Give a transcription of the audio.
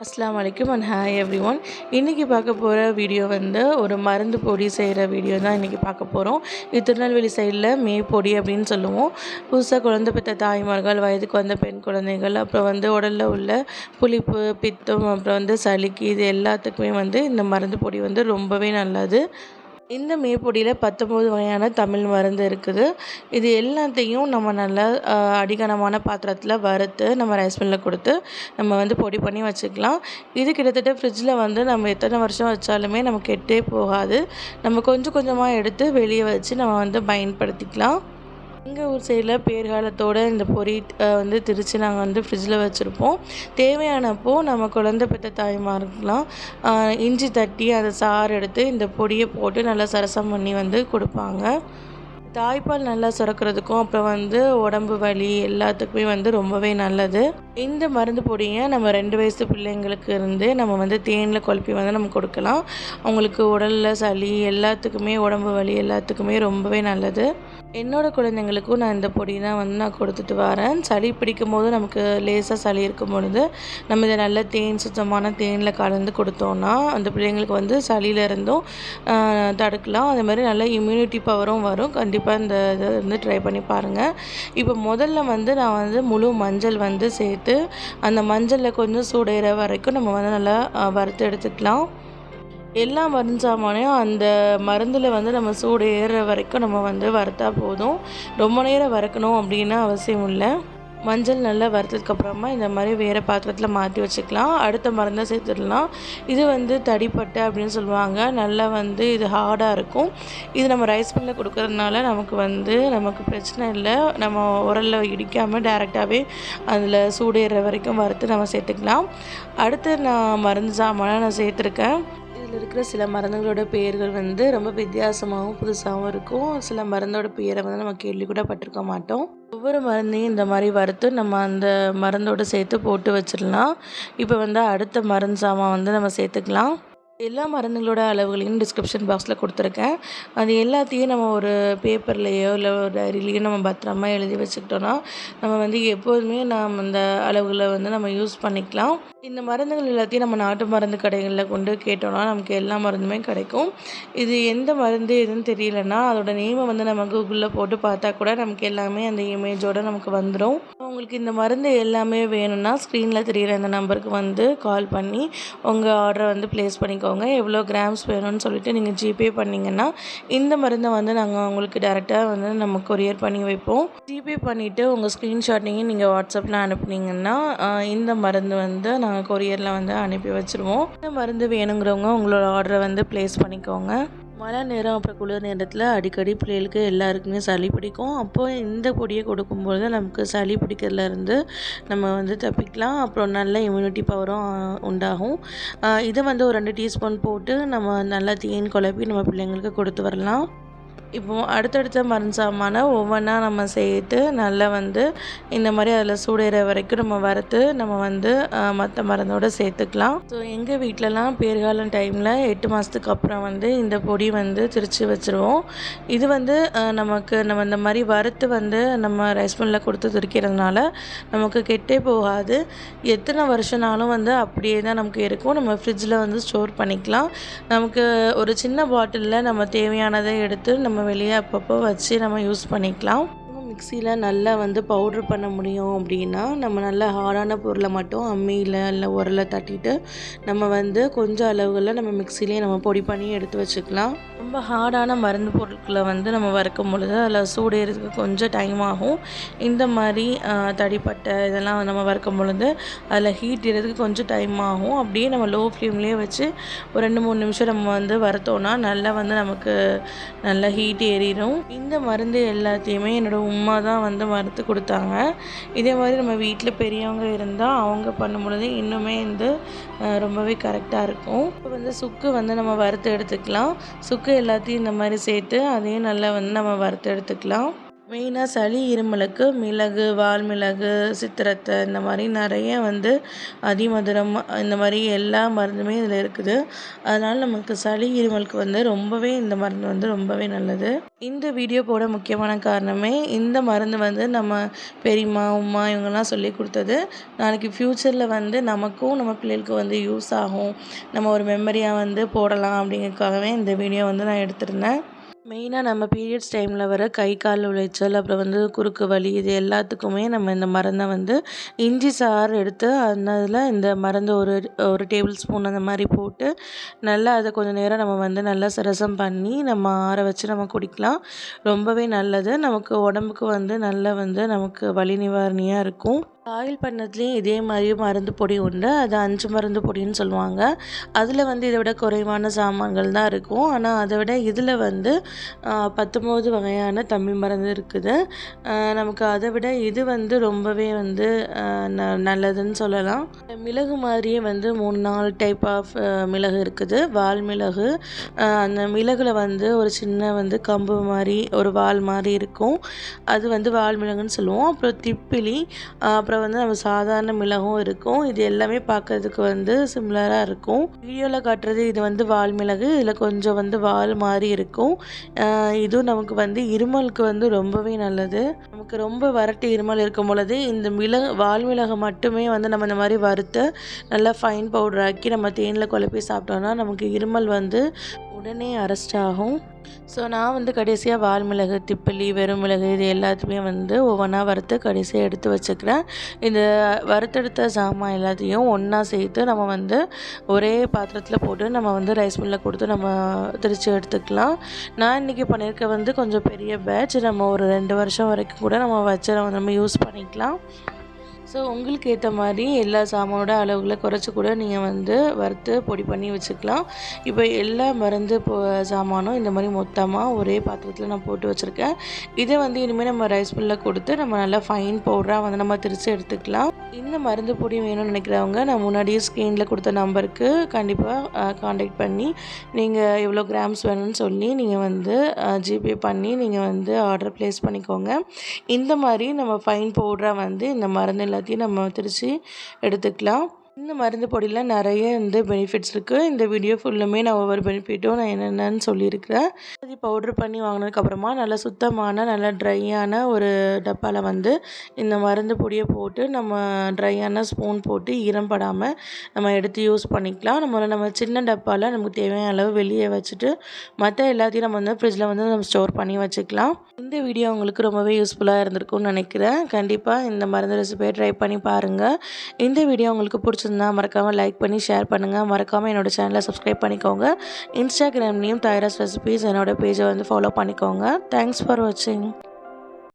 அஸ்லாம் வலைக்கும் and hi every one இன்றைக்கி பார்க்க போகிற வீடியோ வந்து ஒரு மருந்து பொடி செய்கிற வீடியோ தான் இன்றைக்கி பார்க்க போகிறோம் இது திருநெல்வேலி சைடில் மே பொடி அப்படின்னு சொல்லுவோம். புதுசாக குழந்தை பெற்ற தாய்மார்கள் வயதுக்கு வந்த பெண் குழந்தைகள் அப்புறம் வந்து உடலில் உள்ள புளிப்பு பித்தம் அப்புறம் வந்து சளிக்கு இது எல்லாத்துக்குமே வந்து இந்த மருந்து பொடி வந்து ரொம்பவே நல்லது. இந்த மேப்பொடியில் பத்தொம்போது வகையான தமிழ் மருந்து இருக்குது. இது எல்லாத்தையும் நம்ம நல்லா அடிகனமான பாத்திரத்தில் வறுத்து நம்ம ரைஸ் மில்லில் கொடுத்து நம்ம வந்து பொடி பண்ணி வச்சுக்கலாம். இது கிட்டத்தட்ட ஃப்ரிட்ஜில் வந்து நம்ம எத்தனை வருஷம் வச்சாலுமே நம்ம கெட்டே போகாது. நம்ம கொஞ்சம் கொஞ்சமாக எடுத்து வெளியே வச்சு நம்ம வந்து பயன்படுத்திக்கலாம். எங்கள் ஊர் சைடில் பேர்காலத்தோடு இந்த பொரி வந்து திரித்து நாங்கள் வந்து ஃப்ரிட்ஜில் வச்சுருப்போம். தேவையானப்போ நம்ம குழந்த பெற்ற தாய்மாருக்கெலாம் இஞ்சி தட்டி அதை சாறு எடுத்து இந்த பொடியை போட்டு நல்லா சரசம் பண்ணி வந்து கொடுப்பாங்க. தாய்ப்பால் நல்லா சுரக்கிறதுக்கும் அப்புறம் வந்து உடம்பு வலி எல்லாத்துக்குமே வந்து ரொம்பவே நல்லது. இந்த மருந்து பொடியை நம்ம ரெண்டு வயசு பிள்ளைங்களுக்கு இருந்து நம்ம வந்து தேனில் குழப்பி வந்து நம்ம கொடுக்கலாம். அவங்களுக்கு உடலில் சளி எல்லாத்துக்குமே உடம்பு வலி எல்லாத்துக்குமே ரொம்பவே நல்லது. என்னோடய குழந்தைங்களுக்கும் நான் இந்த பொடி தான் வந்து நான் கொடுத்துட்டு வரேன். சளி பிடிக்கும் போது நமக்கு லேசாக சளி இருக்கும் பொழுது நம்ம இதை நல்ல தேன் சுத்தமான தேனில் கலந்து கொடுத்தோன்னா அந்த பிள்ளைங்களுக்கு வந்து சளியிலேருந்தும் தடுக்கலாம். அதே மாதிரி நல்ல இம்யூனிட்டி பவரும் வரும். கண்டிப்பாக இந்த இதை வந்து ட்ரை பண்ணி பாருங்கள் இப்போ முதல்ல வந்து நான் வந்து முழு மஞ்சள் வந்து சேர்த்து அந்த மஞ்சளில் கொஞ்சம் சூடேற வரைக்கும் நம்ம வந்து நல்லா வறுத்து எடுத்துக்கலாம். எல்லா மருந்து சாமானையும் அந்த மருந்தில் வந்து நம்ம சூடு ஏறுற வரைக்கும் நம்ம வந்து வறுத்தா போதும். ரொம்ப நேரம் வறுக்கணும் அப்படின்னு அவசியம் இல்லை. மஞ்சள் நல்லா வறுத்ததுக்கப்புறமா இந்த மாதிரி வேறு பாத்திரத்தில் மாற்றி வச்சுக்கலாம். அடுத்த மருந்தை சேர்த்துடலாம். இது வந்து தடிப்பட்டை அப்படின்னு சொல்லுவாங்க. நல்லா வந்து இது ஹார்டாக இருக்கும். இது நம்ம ரைஸ் மில்லில் கொடுக்கறதுனால நமக்கு வந்து நமக்கு பிரச்சனை இல்லை. நம்ம உரலில் இடிக்காமல் டேரெக்டாகவே அதில் சூடேற வரைக்கும் வறுத்து நம்ம சேர்த்துக்கலாம். அடுத்து நான் மருந்து சாமானை நான் சேர்த்துருக்கேன். இதில் இருக்கிற சில மருந்துகளோட பெயர்கள் வந்து ரொம்ப வித்தியாசமாகவும் புதுசாகவும் இருக்கும். சில மருந்தோட பெயரை வந்து நம்ம கேள்வி கூட பட்டிருக்க மாட்டோம். ஒவ்வொரு மருந்தையும் இந்த மாதிரி வறுத்து நம்ம அந்த மருந்தோடு சேர்த்து போட்டு வச்சிடலாம். இப்போ வந்து அடுத்த மருந்து சாமான் வந்து நம்ம சேர்த்துக்கலாம். எல்லா மருந்துகளோட அளவுகளையும் டிஸ்கிரிப்ஷன் பாக்ஸில் கொடுத்துருக்கேன். அது எல்லாத்தையும் நம்ம ஒரு பேப்பர்லேயோ இல்லை ஒரு டைரிலேயோ நம்ம பத்திரமா எழுதி வச்சுக்கிட்டோன்னா நம்ம வந்து எப்போதுமே நாம் அந்த அளவுகளை வந்து நம்ம யூஸ் பண்ணிக்கலாம். இந்த மருந்துகள் எல்லாத்தையும் நம்ம நாட்டு மருந்து கடைகளில் கொண்டு கேட்டோம்னா நமக்கு எல்லா மருந்துமே கிடைக்கும். இது எந்த மருந்து எதுன்னு தெரியலன்னா அதோட நேமை வந்து நம்ம கூகுளில் போட்டு பார்த்தா கூட நமக்கு எல்லாமே அந்த இமேஜோடு நமக்கு வந்துடும் உங்களுக்கு இந்த மருந்து எல்லாமே வேணும்னா ஸ்க்ரீனில் தெரிகிற இந்த நம்பருக்கு வந்து கால் பண்ணி உங்கள் ஆர்டரை வந்து ப்ளேஸ் பண்ணிக்கோங்க எவ்வளோ கிராம்ஸ் வேணும்னு சொல்லிட்டு நீங்கள் ஜிபே பண்ணிங்கன்னா இந்த மருந்தை வந்து நாங்கள் உங்களுக்கு டேரெக்டாக வந்து நம்ம கொரியர் பண்ணி வைப்போம். ஜிபே பண்ணிவிட்டு உங்கள் ஸ்க்ரீன்ஷாட்டையும் நீங்கள் வாட்ஸ்அப்பில் அனுப்புனீங்கன்னா இந்த மருந்து வந்து நாங்கள் கொரியரில் வந்து அனுப்பி வச்சுருவோம். இந்த மருந்து வேணுங்கிறவங்க உங்களோட ஆர்டரை வந்து ப்ளேஸ் பண்ணிக்கோங்க. மழை நேரம் அப்புறம் குளிர் நேரத்தில் அடிக்கடி பிள்ளைகளுக்கு எல்லாருக்குமே சளி பிடிக்கும். அப்போது இந்த பொடியை கொடுக்கும்பொழுது நமக்கு சளி பிடிக்கிறதுலேருந்து நம்ம வந்து தப்பிக்கலாம். அப்புறம் நல்ல இம்யூனிட்டி பவரும் உண்டாகும். இதை வந்து ஒரு ரெண்டு டீஸ்பூன் போட்டு நம்ம நல்லா தேன் குழப்பி நம்ம பிள்ளைங்களுக்கு கொடுத்து வரலாம். இப்போ அடுத்தடுத்த மருந்து சாமானை ஒவ்வொன்றா நம்ம சேர்த்து நல்லா வந்து இந்த மாதிரி அதில் சூடேற வரைக்கும் நம்ம வறுத்து நம்ம வந்து மற்ற மருந்தோடு சேர்த்துக்கலாம். ஸோ எங்கள் வீட்டிலலாம் பேர்காலம் டைமில் எட்டு மாதத்துக்கு அப்புறம் வந்து இந்த பொடி வந்து திரித்து வச்சுருவோம். இது வந்து நமக்கு நம்ம இந்த மாதிரி வறுத்து வந்து நம்ம ரைஸ் மில்லில் கொடுத்து துரிக்கிறதுனால நமக்கு கெட்டே போகாது. எத்தனை வருஷனாலும் வந்து அப்படியே தான் நமக்கு இருக்கும். நம்ம ஃப்ரிட்ஜில் வந்து ஸ்டோர் பண்ணிக்கலாம். நமக்கு ஒரு சின்ன பாட்டிலில் நம்ம தேவையானதை எடுத்து நம்ம வெளியே அப்பப்போ வச்சு நம்ம யூஸ் பண்ணிக்கலாம். மிக்சியில் நல்லா வந்து பவுட்ரு பண்ண முடியும் அப்படின்னா நம்ம நல்லா ஹார்டான பொருளை மட்டும் அம்மியில் இல்லை உரலை தட்டிட்டு நம்ம வந்து கொஞ்சம் அளவுகளில் நம்ம மிக்சிலேயே நம்ம பொடி பண்ணி எடுத்து வச்சுக்கலாம். ரொம்ப ஹார்டான மருந்து பொருட்களை வந்து நம்ம வறுக்கும் பொழுது அதில் சூடேறதுக்கு கொஞ்சம் டைம் ஆகும். இந்த மாதிரி தடிப்பட்டை இதெல்லாம் நம்ம வறுக்கும் பொழுது அதில் ஹீட் ஏறதுக்கு கொஞ்சம் டைம் ஆகும். அப்படியே நம்ம லோ ஃப்ளேம்லேயே வச்சு ஒரு ரெண்டு மூணு நிமிஷம் நம்ம வந்து வறுத்தோன்னா நல்லா வந்து நமக்கு நல்லா ஹீட் ஏறிடும் இந்த மருந்து எல்லாத்தையுமே என்னோடய உமா தான் வந்து வறுத்து கொடுத்தாங்க. இதே மாதிரி நம்ம வீட்டில் பெரியவங்க இருந்தால் அவங்க பண்ணும் பொழுது இன்னுமே வந்து ரொம்பவே கரெக்டாக இருக்கும். இப்போ வந்து சுக்கு வந்து நம்ம வறுத்து எடுத்துக்கலாம். சுக்கு எல்லாத்தையும் இந்த மாதிரி சேர்த்து அதையும் நல்லா வந்து நம்ம வறுத்து எடுத்துக்கலாம். மெயினாக சளி இருமலுக்கு மிளகு வால்மிளகு சித்திரத்தை இந்த மாதிரி நிறைய வந்து அதிமதுரம் இந்த மாதிரி எல்லா மருந்துமே இதில் இருக்குது. அதனால் நமக்கு சளி இருமலுக்கு வந்து ரொம்பவே இந்த மருந்து வந்து ரொம்பவே நல்லது. இந்த வீடியோ போட முக்கியமான காரணமே இந்த மருந்து வந்து நம்ம பெரியம்மா உமா இவங்கெல்லாம் சொல்லி கொடுத்தது. நாளைக்கு ஃப்யூச்சரில் வந்து நமக்கும் நம்ம பிள்ளைகளுக்கு வந்து யூஸ் ஆகும். நம்ம ஒரு மெமரியாக வந்து போடலாம் அப்படிங்கிறதுக்காகவே இந்த வீடியோ வந்து நான் எடுத்திருந்தேன். மெயினாக நம்ம பீரியட்ஸ் டைமில் வர கை கால் உளைச்சல் அப்புறம் வந்து குறுக்கு வலி இது எல்லாத்துக்குமே நம்ம இந்த மருந்தை வந்து இஞ்சி சாறு எடுத்து அந்த இந்த மருந்து ஒரு ஒரு டேபிள் ஸ்பூன் அந்த மாதிரி போட்டு நல்லா அதை கொஞ்சம் நேரம் நம்ம வந்து நல்லா சிரசம் பண்ணி நம்ம ஆற வச்சு நம்ம குடிக்கலாம். ரொம்பவே நல்லது. நமக்கு உடம்புக்கு வந்து நல்லா வந்து நமக்கு வலி நிவாரணியாக இருக்கும். ஆயில் பண்ணதுலேயும் இதே மாதிரி மருந்து பொடி உண்டு. அது அஞ்சு மருந்து பொடின்னு சொல்லுவாங்க. அதில் வந்து இதை விட குறைவான சாமான்கள் தான் இருக்கும். ஆனால் அதை விட இதில் வந்து பத்தொம்போது வகையான தமிழ் மருந்து இருக்குது. நமக்கு அதை விட இது வந்து ரொம்பவே வந்து ந நல்லதுன்னு சொல்லலாம். மிளகு மாதிரியே வந்து மூணு நாலு டைப் ஆஃப் மிளகு இருக்குது. வால் மிளகு அந்த மிளகுல வந்து ஒரு சின்ன வந்து கம்பு மாதிரி ஒரு வால் மாதிரி இருக்கும். அது வந்து வால் மிளகுன்னு சொல்லுவோம். அப்புறம் திப்பிலி அப்புறம் வந்து நம்ம சாதாரண மிளகும் இருக்கும். இது எல்லாமே பார்க்கறதுக்கு வந்து சிம்லராக இருக்கும். வீடியோவில் காட்டுறது இது வந்து வால் மிளகு. இதில் கொஞ்சம் வந்து வால் மாதிரி இருக்கும். இதுவும் நமக்கு வந்து இருமலுக்கு வந்து ரொம்பவே நல்லது. நமக்கு ரொம்ப வறட்டு இருமல் இருக்கும் பொழுது இந்த மிளகு வால் மிளகு மட்டுமே வந்து நம்ம இந்த மாதிரி வறுத்து நல்லா ஃபைன் பவுடர் ஆக்கி நம்ம தேனில் குழப்பி சாப்பிட்டோம்னா நமக்கு இருமல் வந்து உடனே அரெஸ்ட் ஆகும் ஸோ நான் வந்து கடைசியாக வால் மிளகு திப்பிலி வெறும் மிளகு இது எல்லாத்தையுமே வந்து ஒவ்வொன்றா வறுத்து கடைசியாக எடுத்து வச்சுக்கிறேன். இந்த வறுத்தெடுத்த சாமான் எல்லாத்தையும் ஒன்றா சேர்த்து நம்ம வந்து ஒரே பாத்திரத்தில் போட்டு நம்ம வந்து ரைஸ் மில்லில் கொடுத்து நம்ம திரித்து எடுத்துக்கலாம். நான் இன்றைக்கி பண்ணியிருக்க வந்து கொஞ்சம் பெரிய பேட்ச் நம்ம ஒரு ரெண்டு வருஷம் வரைக்கும் கூட நம்ம வச்சு நம்ம யூஸ் பண்ணிக்கலாம். ஸோ உங்களுக்கு ஏற்ற மாதிரி எல்லா சாமானோட அளவுகளை குறைச்சி கூட நீங்கள் வந்து வறுத்து பொடி பண்ணி வச்சுக்கலாம். இப்போ எல்லா மருந்து போ சாமானும் இந்த மாதிரி மொத்தமாக ஒரே பாத்திரத்தில் நான் போட்டு வச்சுருக்கேன். இதை வந்து இனிமேல் நம்ம ரைஸ் மில்லில் கொடுத்து நம்ம நல்லா ஃபைன் பவுடராக வந்து நம்ம திரித்து எடுத்துக்கலாம். இந்த மருந்து பொடி வேணும்னு நினைக்கிறவங்க நான் முன்னாடியே ஸ்க்ரீனில் கொடுத்த நம்பருக்கு கண்டிப்பாக காண்டாக்ட் பண்ணி நீங்கள் எவ்வளோ கிராம்ஸ் வேணும்னு சொல்லி நீங்கள் வந்து ஜிபே பண்ணி நீங்கள் வந்து ஆர்டர் ப்ளேஸ் பண்ணிக்கோங்க. இந்த மாதிரி நம்ம ஃபைன் பவுடராக வந்து இந்த மருந்து எல்லாத்தையும் நம்ம திரித்து எடுத்துக்கலாம். இந்த மருந்து பொடியில் நிறைய வந்து பெனிஃபிட்ஸ் இருக்குது இந்த வீடியோ ஃபுல்லுமே நான் ஒவ்வொரு பெனிஃபிட்டும் நான் என்னென்னு சொல்லியிருக்கிறேன். அது பவுட்ரு பண்ணி வாங்கினதுக்கப்புறமா நல்லா சுத்தமான நல்லா ட்ரையான ஒரு டப்பாவில் வந்து இந்த மருந்து பொடியை போட்டு நம்ம ட்ரையான ஸ்பூன் போட்டு ஈரம் படாமல் நம்ம எடுத்து யூஸ் பண்ணிக்கலாம். நம்ம நம்ம சின்ன டப்பாவில் நமக்கு தேவையான அளவு வெளியே வச்சுட்டு மற்ற எல்லாத்தையும் நம்ம வந்து ஃப்ரிட்ஜில் வந்து நம்ம ஸ்டோர் பண்ணி வச்சுக்கலாம். இந்த வீடியோ உங்களுக்கு ரொம்பவே யூஸ்ஃபுல்லாக இருந்திருக்கும்னு நினைக்கிறேன். கண்டிப்பாக இந்த மருந்து ரெசிபியை ட்ரை பண்ணி பாருங்கள் இந்த வீடியோ உங்களுக்கு பிடிச்சது பிடிச்சிருந்தா மறக்காமல் லைக் பண்ணி ஷேர் பண்ணுங்கள் மறக்காமல் என்னோடய சேனலை சப்ஸ்கிரைப் பண்ணிக்கோங்க. இன்ஸ்டாகிராம்லேயும் தைராஸ் ரெசிபீஸ் என்னோடய பேஜை வந்து ஃபாலோ பண்ணிக்கோங்க. தேங்க்ஸ் ஃபார் வாட்சிங்